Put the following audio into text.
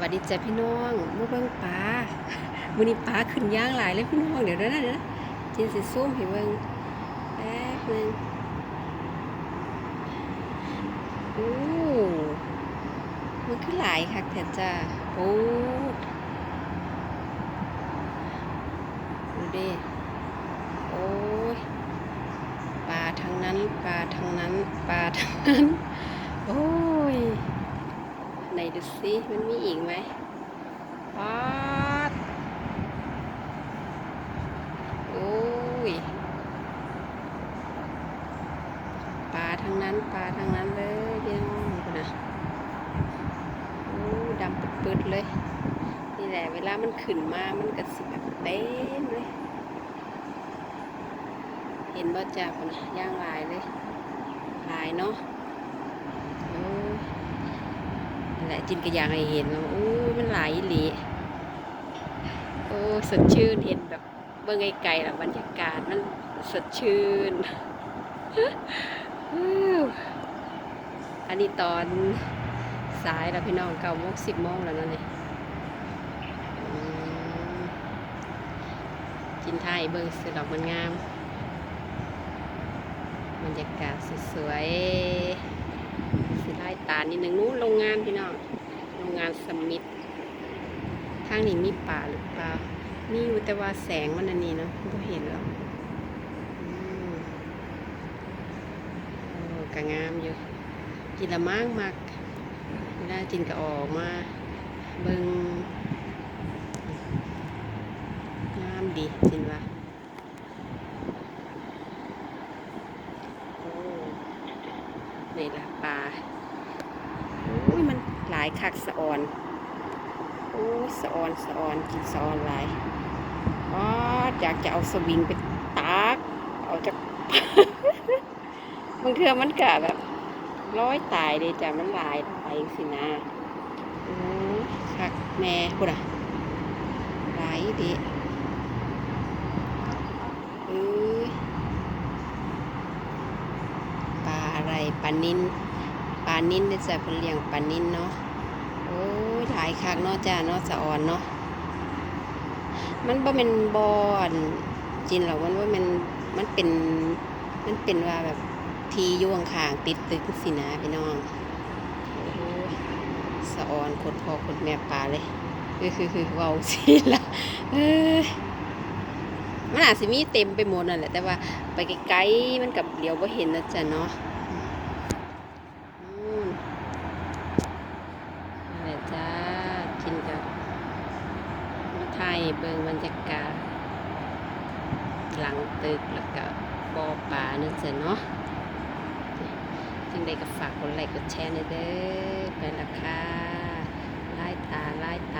วัสดีจ้ะพี่น้องมาเบิ่งปลามือนี้ปลาขึ้นย่างหลายเลยพี่น้องเดี๋ยวนะเดี๋ยวนะจินสิซูมให้เบิ่งแป๊บนึงโอ้มันคือหลายคักแท้จ้าโอ้ดูดิโอ้ยปลาทั้งนั้นปลาทั้งนั้นปลาทั้งนั้น ดูสิมันมีอีกไหมป๊าดโอ้ยปลาทั้งนั้นปลาทั้งนั้นเลยพี่น้องนะโอ้ดำปืดๆเลย นี่แหละเวลามันขึ้นมามันก็สิแบบเต็มเลย เห็นบ่จ้าพุ่นนะย่างลายเลยลายเนาะโอ้ย นั่น แหละจินก็อยากให้เห็นว่าโอ้มันหลายหลีโอ้สดชื่นเห็นแบบเบิ่งไกลๆแล้วบรรยากาศมันสดชื่น อันนี้ตอนสายแล้วพี่น้องเก้าโมงสิบโมงแล้วนั่นนี่อืมจินไทยเบิ่งสดอกมันงาม บรรยากาศสวยๆ สิไล่ตานิดนึงนู้นโรงงานพี่น้องโรงงานสมิธทางนี้มีป่าหรือเปล่านี่อยู่แต่ว่าแสงมันอันนี้เนาะไม่เห็นแล้วอืมโอ้กะงามอยู่กินละมากมากเวลาจินก็ออกมาเบิงงามดีจินว่า โอ้ นี่ละปลาโอ้ยมันหลายคักสะออนโอ้สะออนสะออนกินสะออนหลายอ๋ออยากจะเอาสวิงไปตากเอาจากบางเทื่อมันกะแบบร้อยตายเลยจ้ะมันลายไปสินะอ้คักแม่พูดอะหลายดีเอ้ยปลาอะไร ปลานินปลานินนี่ยจ้ะเพิ่นเลี้ยงปลานินเนาะโอ้ยหลายคักเนาะจ้าเนาะสะออนเนาะมันบ่เป็นบอนจินหรอกมันว่ามันมันเป็นมันเป็นว่าแบบทีอยวงข้างติดตึกสินะพี่น้องสะออนคนพ่อคนแม่ปลาเลยเออคือคือเว้าสิละเออมันอาจสิมีเต็มไปหมดนั่นแหละแต่ว่าไปไกลๆมันกับเดียวบ่าเห็นนะจ้ะเนาะอืม นั่นแหละจ้ากินกับมาไทย เบิงบรรยากาศหลังตึกแล้วก็บ่อป่านั่นเสียเนาะจึงได้ก็ฝากกดไลค์กดแชร์ในเด้อไปละค่ะไล่ตาไล่ตา